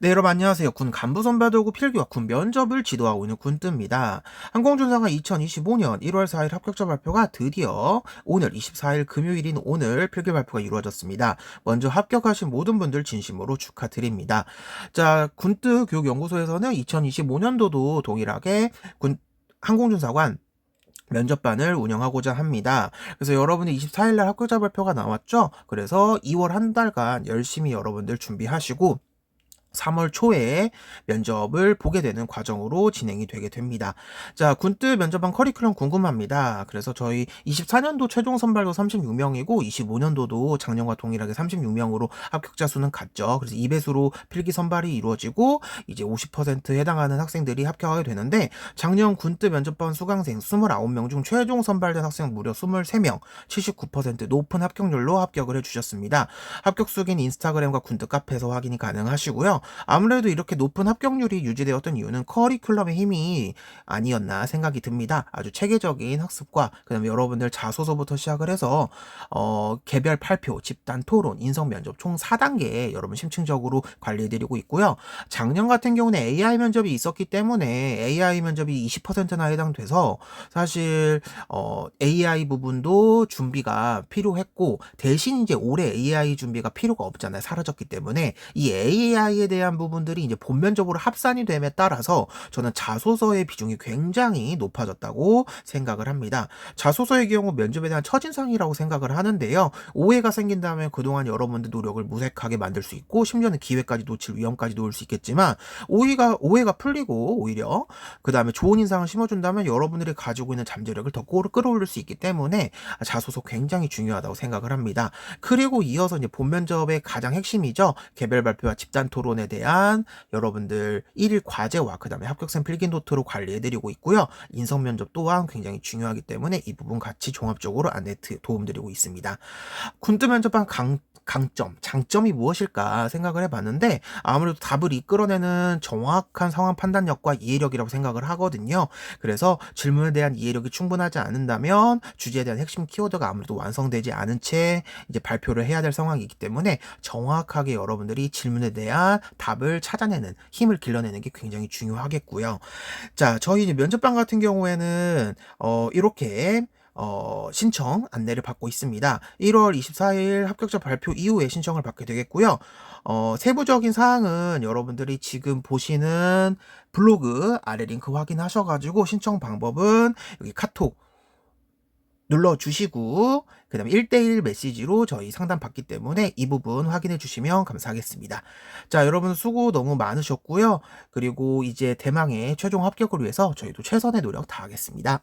네, 여러분 안녕하세요. 군 간부 선발도 구 필기와 군 면접을 지도하고 있는 군뜨입니다. 항공준사가 2025년 1월 4일 합격자 발표가 드디어 오늘 24일 금요일인 오늘 필기 발표가 이루어졌습니다. 먼저 합격하신 모든 분들 진심으로 축하드립니다. 자, 군뜨 교육연구소에서는 2025년도도 동일하게 군 항공준사관 면접반을 운영하고자 합니다. 그래서 여러분이 24일날 합격자 발표가 나왔죠? 그래서 2월 한 달간 열심히 여러분들 준비하시고 3월 초에 면접을 보게 되는 과정으로 진행이 되게 됩니다. 자, 군뜨 면접반 커리큘럼 궁금합니다. 그래서 저희 24년도 최종 선발도 36명이고 25년도도 작년과 동일하게 36명으로 합격자 수는 같죠. 그래서 2배수로 필기 선발이 이루어지고 이제 50%에 해당하는 학생들이 합격하게 되는데 작년 군뜨 면접반 수강생 29명 중 최종 선발된 학생 무려 23명, 79% 높은 합격률로 합격을 해주셨습니다. 합격 수기는 인스타그램과 군뜨 카페에서 확인이 가능하시고요. 아무래도 이렇게 높은 합격률이 유지되었던 이유는 커리큘럼의 힘이 아니었나 생각이 듭니다. 아주 체계적인 학습과 그다음에 여러분들 자소서부터 시작을 해서 어, 개별 발표, 집단 토론, 인성 면접 총 4단계 여러분 심층적으로 관리해드리고 있고요. 작년 같은 경우는 AI 면접이 있었기 때문에 AI 면접이 20%나 해당돼서 사실 어, AI 부분도 준비가 필요했고 대신 이제 올해 AI 준비가 필요가 없잖아요. 사라졌기 때문에 이 AI에 대한 부분들이 이제 본면적으로 합산이 됨에 따라서 저는 자소서의 비중이 굉장히 높아졌다고 생각을 합니다. 자소서의 경우 면접에 대한 첫인상이라고 생각을 하는데요. 오해가 생긴다면 그동안 여러분들 노력을 무색하게 만들 수 있고 심지어는 기회까지 놓칠 위험까지 놓을 수 있겠지만 오해가 오해가 풀리고 오히려 그 다음에 좋은 인상을 심어준다면 여러분들이 가지고 있는 잠재력을 더 꼬- 끌어올릴 수 있기 때문에 자소서 굉장히 중요하다고 생각을 합니다. 그리고 이어서 이제 본 면접의 가장 핵심이죠. 개별 발표와 집단 토론 에 대한 여러분들 1일 과제와 그 다음에 합격생 필기 노트로 관리해드리고 있고요. 인성 면접 또한 굉장히 중요하기 때문에 이 부분 같이 종합적으로 안내 드- 도움드리고 있습니다. 군tư 면접반 강, 강점, 장점이 무엇일까 생각을 해봤는데 아무래도 답을 이끌어내는 정확한 상황 판단력과 이해력이라고 생각을 하거든요. 그래서 질문에 대한 이해력이 충분하지 않는다면 주제에 대한 핵심 키워드가 아무래도 완성되지 않은 채 이제 발표를 해야 될 상황이기 때문에 정확하게 여러분들이 질문에 대한 답을 찾아내는 힘을 길러내는 게 굉장히 중요하겠고요. 자, 저희 면접반 같은 경우에는 어, 이렇게 어, 신청 안내를 받고 있습니다. 1월 24일 합격자 발표 이후에 신청을 받게 되겠고요. 어, 세부적인 사항은 여러분들이 지금 보시는 블로그 아래 링크 확인하셔가지고 신청 방법은 여기 카톡 눌러주시고 그 다음에 1대1 메시지로 저희 상담 받기 때문에 이 부분 확인해 주시면 감사하겠습니다. 자 여러분 수고 너무 많으셨고요. 그리고 이제 대망의 최종 합격을 위해서 저희도 최선의 노력 다하겠습니다.